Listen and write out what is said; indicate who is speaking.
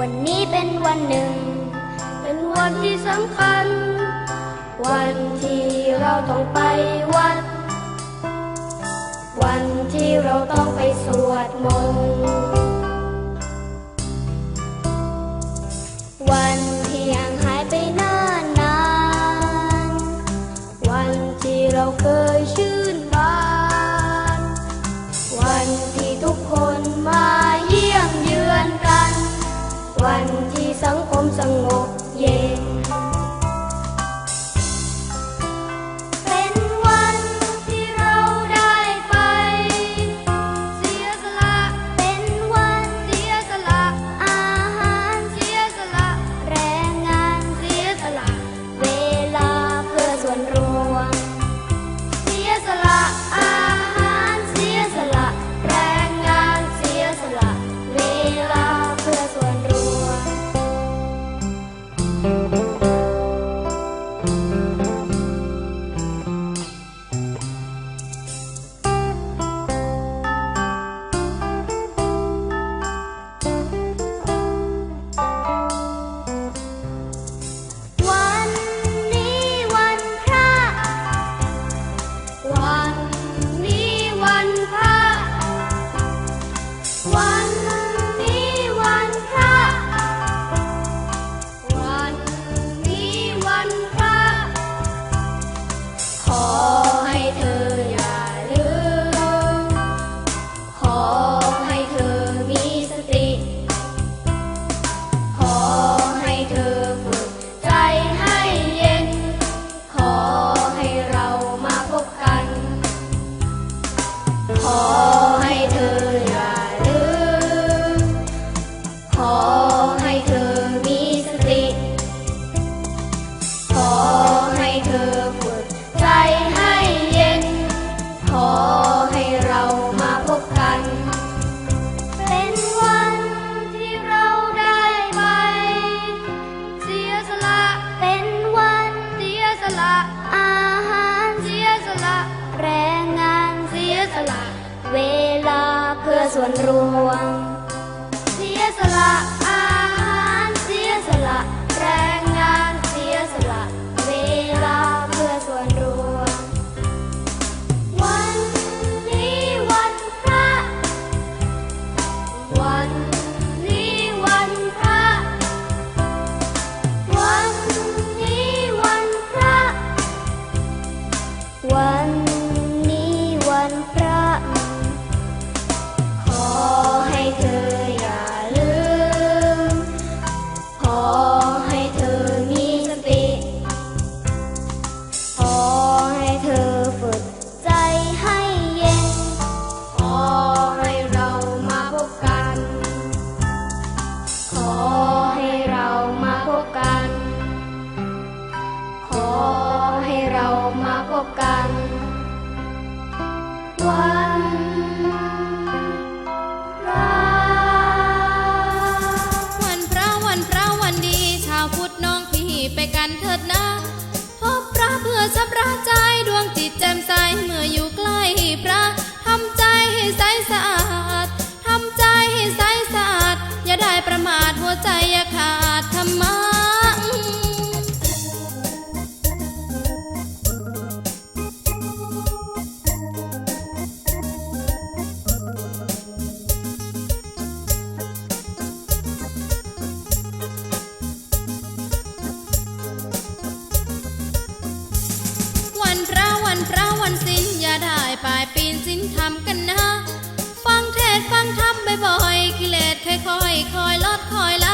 Speaker 1: วันนี้เป็นวันหนึ่ง
Speaker 2: เป็นวันที่สำคัญ วันที่เราต้องไปวัด
Speaker 1: วันที่เราต้องไปสวดมนต์
Speaker 2: ละ
Speaker 1: เว
Speaker 2: ลาเพื่
Speaker 1: อส่วนรวม
Speaker 2: เสียสละ
Speaker 1: ใจ ฝ่า
Speaker 2: ย
Speaker 1: ปีน
Speaker 2: สิ
Speaker 1: น
Speaker 3: ทำกันนะ ฟังเทศฟังธรรมบ่อยๆกิเลสค่อยๆคอยลดคอยละ